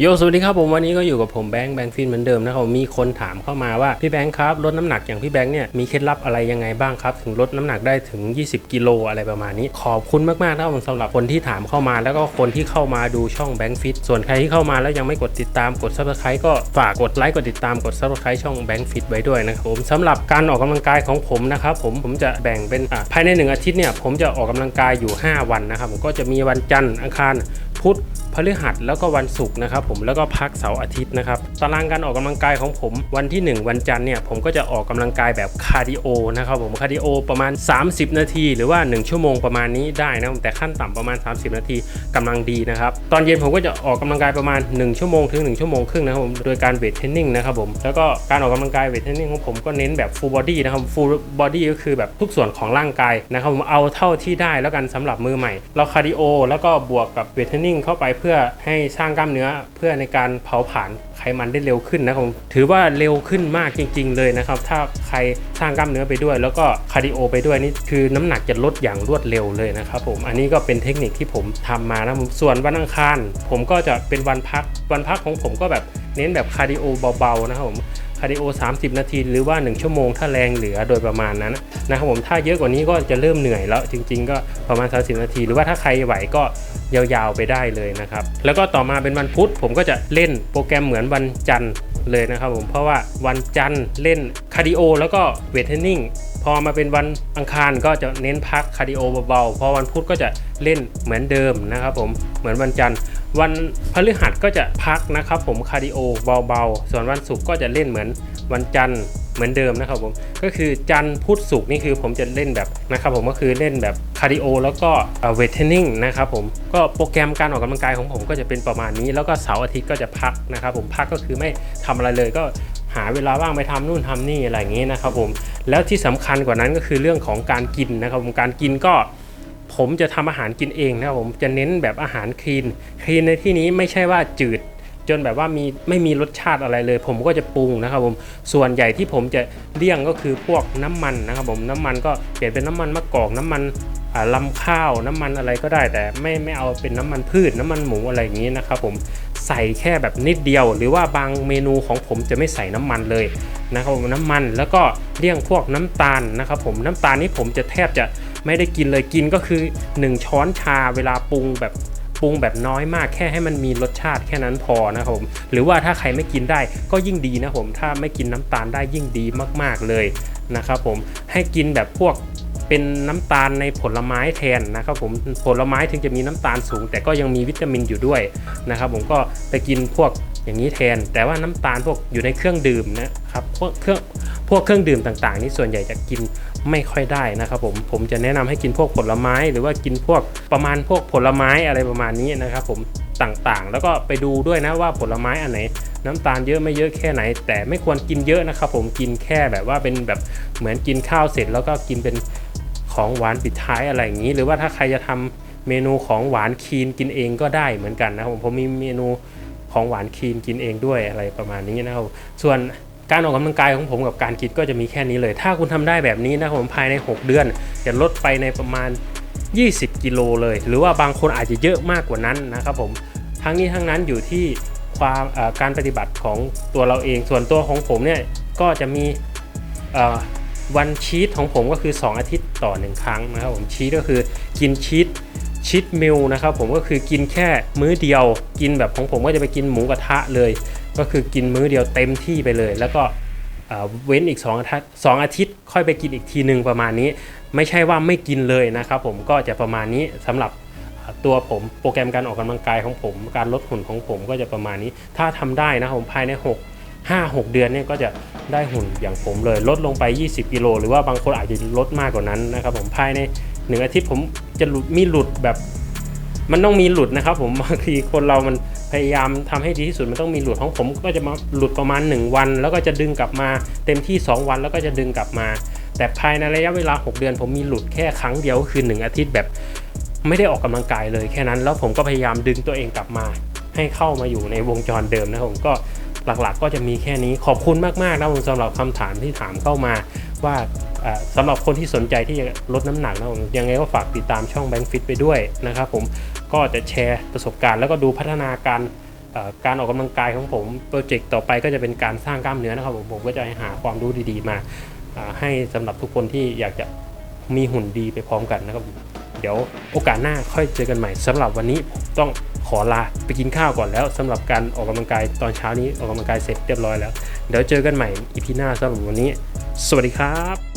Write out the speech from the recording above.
โยสวัสดีครับผมวันนี้ก็อยู่กับผมแบงค์แบงค์ฟินเหมือนเดิมนะครับมีคนถามเข้ามาว่าพี่แบงค์ครับลดน้ำหนักอย่างพี่แบงค์เนี่ยมีเคล็ดลับอะไรยังไงบ้างครับ ถึงลดน้ำหนักได้ถึง 20 กิโลอะไรประมาณนี้ ขอบคุณมากๆนะครับสำหรับคนที่ถามเข้ามา แล้วก็คนที่เข้ามาดูช่องแบงค์ฟิตส่วนใครที่เข้ามาแล้วยังไม่กดติดตามกด subscribe ก็ฝากกดไลค์กดติดตามกด subscribe ช่องแบงค์ฟิตไว้ด้วยนะครับผมสำหรับการออกกำลังกายของผมนะครับผมผมจะแบ่งเป็นภายในหนึ่งอาทิตย์เนี่ยผมจะออกกำลังกายอยู่ 5 วันนะครับผมก็จะมีวันจันทร์อังคารพุธ พฤหัสแล้วก็วันศุกร์นะครับผมแล้วก็พักเสาร์อาทิตย์นะครับตารางการออกกำลังกายของผมวันที่ 1 วันจันทร์เนี่ยผมก็จะออกกำลังกายแบบคาร์ดิโอนะครับผมคาร์ดิโอประมาณ 30 นาที หรือว่า 1 ชั่วโมงประมาณนี้ได้นะแต่ขั้นต่ำประมาณ 30 นาทีกำลังดีนะครับตอนเย็นผมก็จะออกกำลังกายประมาณ 1 ชั่วโมงถึง 1 ชั่วโมงครึ่งนะครับผมโดยการเวทเทรนนิ่งนะครับผมแล้วก็การออกกำลังกายเวทเทรนนิ่งของผมก็เน้นแบบฟูลบอดี้นะครับฟูลบอดี้ก็คือแบบทุกส่วนของร่างกายนะครับผมเอาเท่าที่ได้แล้วกันสำหรับมือใหม่ เราคาร์ดิโอแล้วก็บวกกับเวทเทรนนิ่งเข้าไปพื่อให้สร้างกล้ามเนื้อเพื่อในการเผาผลาญไขมันได้เร็วขึ้นนะครับถือว่าเร็วขึ้นมากจริง ๆ เลยนะครับ ถ้าใครสร้างกล้ามเนื้อไปด้วย แล้วก็คาร์ดิโอไปด้วยนี่คือน้ำหนักจะลดอย่างรวดเร็วเลยนะครับผมอันนี้ก็เป็นเทคนิคที่ผมทำมานะส่วนวันอังคาร ผมก็จะเป็นวันพักวันพักของผมก็แบบเน้นแบบคาร์ดิโอเบาๆนะครับผมาร์ดิโอ 30 นาที หรือว่า 1 ชั่วโมง ถ้าแรงเหลือโดยประมาณนั้นนะครับผมถ้าเยอะกว่านี้ก็จะเริ่มเหนื่อยแล้วจริง ๆ ก็ประมาณ 30 นาที หรือว่าถ้าใครไหวก็ยาวๆไปได้เลยนะครับแล้วก็ต่อมาเป็นวันพุธผมก็จะเล่นโปรแกรมเหมือนวันจันทร์ เลยนะครับผมเพราะว่าวันจันทร์เล่นคาร์ดิโอแล้วก็เวทเทรนนิ่งพอมาเป็นวันอังคารก็จะเน้นพักคาร์ดิโอเบาๆ พอวันพุธก็จะเล่นเหมือนเดิมนะครับผมเหมือนวันจันทร์ วันพฤหัสก็จะพักนะครับผมคาร์ดิโอเบาๆ ส่วนวันศุกร์ก็จะเล่นเหมือนวันจันทร์ เหมือนเดิมนะครับผมก็คือจันทร์พุธศุกร์นี่คือผมจะเล่นแบบนะครับผมก็คือเล่นแบบคาร์ดิโอแล้วก็เวทเทรนนิ่งนะครับผมก็โปรแกรมการออกกำลังกายของผมก็จะเป็นประมาณนี้ แล้วก็เสาร์อาทิตย์ก็จะพักนะครับผมพักก็คือไม่ทำอะไรเลยก็หาเวลาว่างไปทำนู่นทำนี่อะไรอย่างนี้นะครับผมแล้วที่สำคัญกว่านั้นก็คือเรื่องของการกินนะครับผมการกินก็ผมจะทำอาหารกินเองนะครับผมจะเน้นแบบอาหารคลีนคลีนในที่นี้ไม่ใช่ว่าจืด จนแบบว่ามีไม่มีรสชาติอะไรเลย ผมก็จะปรุงนะครับผมส่วนใหญ่ที่ผมจะเลี่ยงก็คือพวกน้ำมันนะครับผมน้ำมันก็เปลี่ยนเป็นน้ำมันมะกอกน้ำมันอ่าลำข้าวน้ำมันอะไรก็ได้ แต่ไม่ไม่เอาเป็นน้ำมันพืชน้ำมันหมูอะไรอย่างนี้นะครับผมใส่แค่แบบนิดเดียว หรือว่าบางเมนูของผมจะไม่ใส่น้ำมันเลยนะครับผมน้ำมันแล้วก็เลี่ยงพวกน้ำตาลนะครับผมน้ำตาลนี่ผมจะแทบจะไม่ได้กินเลยกินก็คือ 1 ช้อนชาเวลาปรุงแบบ รุงแบบน้อยมากแค่ให้มันมีรสชาติแค่นั้นพอนะครับผมหรือว่าถ้าใครไม่กินได้ก็ยิ่งดีนะผมถ้าไม่กินน้ำตาลได้ยิ่งดีมากๆเลยนะครับผมให้กินแบบพวกเป็นน้ำตาลในผลไม้แทนนะครับผมผลไม้ถึงจะมีน้ำตาลสูง แต่ก็ยังมีวิตามินอยู่ด้วยนะครับผมก็ไปกินพวกอย่างนี้แทน แต่ว่าน้ำตาลพวกอยู่ในเครื่องดื่มนะครับพวกเครื่อง พวกเครื่องดื่มต่างๆ นี่ส่วนใหญ่จะกินไม่ค่อยได้นะครับผมผมจะแนะนำให้กินพวกผลไม้ หรือว่ากินพวกประมาณพวกผลไม้อะไรประมาณนี้นะครับผมต่างๆ แล้วก็ไปดูด้วยนะว่าผลไม้อันไหนน้ำตาลเยอะไม่เยอะแค่ไหน แต่ไม่ควรกินเยอะนะครับผมกินแค่แบบว่าเป็นแบบเหมือนกินข้าวเสร็จ แล้วก็กินเป็นของหวานปิดท้ายอะไรอย่างนี้ หรือว่าถ้าใครจะทำเมนูของหวานคีนกินเองก็ได้เหมือนกันนะครับผมผมมีเมนูของหวานคีนกินเองด้วยอะไรประมาณนี้นะครับส่วน การออกกำลังกายของผมกับการกินก็จะมีแค่นี้เลย ถ้าคุณทำได้แบบนี้นะครับผมภายใน 6 เดือนจะลดไปในประมาณ 20 กิโลเลย หรือว่าบางคนอาจจะเยอะมากกว่านั้นนะครับผมทั้งนี้ทั้งนั้นอยู่ที่ความการปฏิบัติของตัวเราเองส่วนตัวของผมเนี่ยก็จะมีวันชีตของผมก็คือ 2 อาทิตย์ต่อ 1 ครั้งนะครับผมชีตก็คือกินชีตชีตมิลนะครับผมก็คือกินแค่มื้อเดียวกินแบบของผมก็จะไปกินหมูกระทะเลย ก็คือกินมื้อเดียวเต็มที่ไปเลย แล้วก็เว้นอีก2อาทิตย์สองอาทิตย์ค่อยไปกินอีกทีหนึ่งประมาณนี้ ไม่ใช่ว่าไม่กินเลยนะครับผมก็จะประมาณนี้สำหรับตัวผมโปรแกรมการออกกำลังกายของผม การลดหุ่นของผมก็จะประมาณนี้ ถ้าทำได้นะผมภายใน 6 5 6 เดือนเนี่ยก็จะได้หุ่นอย่างผมเลย ลดลงไป 20 กิโลหรือว่าบางคนอาจจะลดมากกว่านั้นนะครับผมภายใน1อาทิตย์ผมจะหลุดมีหลุดแบบ มันต้องมีหลุดนะครับผมบางทีคนเรามัน พยายามทำให้ดีที่สุดมันต้องมีหลุดของผมก็จะมาหลุดประมาณ 1 วัน แล้วก็จะดึงกลับมาเต็มที่ 2 วันแล้วก็จะดึงกลับมา แต่ภายในระยะเวลา 6 เดือน ผมมีหลุดแค่ครั้งเดียวคือ 1 อาทิตย์แบบไม่ได้ออกกำลังกายเลยแค่นั้น แล้วผมก็พยายามดึงตัวเองกลับมา ให้เข้ามาอยู่ในวงจรเดิมนะผมก็หลักๆ ก็จะมีแค่นี้ขอบคุณมากๆนะผมสำหรับคำถามที่ถามเข้ามาว่าสำหรับคนที่สนใจที่จะลดน้ำหนักนะผมยังไงก็ฝากติดตามช่องแบงค์ฟิตไปด้วยนะครับผม ก็จะแชร์ประสบการณ์ แล้วก็ดูพัฒนาการการออกกำลังกายของผมโปรเจกต์ต่อไปก็จะเป็นการสร้างกล้ามเนื้อนะครับผมผมก็จะหาความรู้ดีๆมาให้สำหรับทุกคนที่อยากจะมีหุ่นดีไปพร้อมกันนะครับเดี๋ยวโอกาสหน้าค่อยเจอกันใหม่สำหรับวันนี้ผมต้องขอลาไปกินข้าวก่อนแล้วสำหรับการออกกำลังกายตอนเช้านี้ออกกำลังกายเสร็จเรียบร้อยแล้ว เดี๋ยวเจอกันใหม่อีพีหน้าสำหรับวันนี้ สวัสดีครับ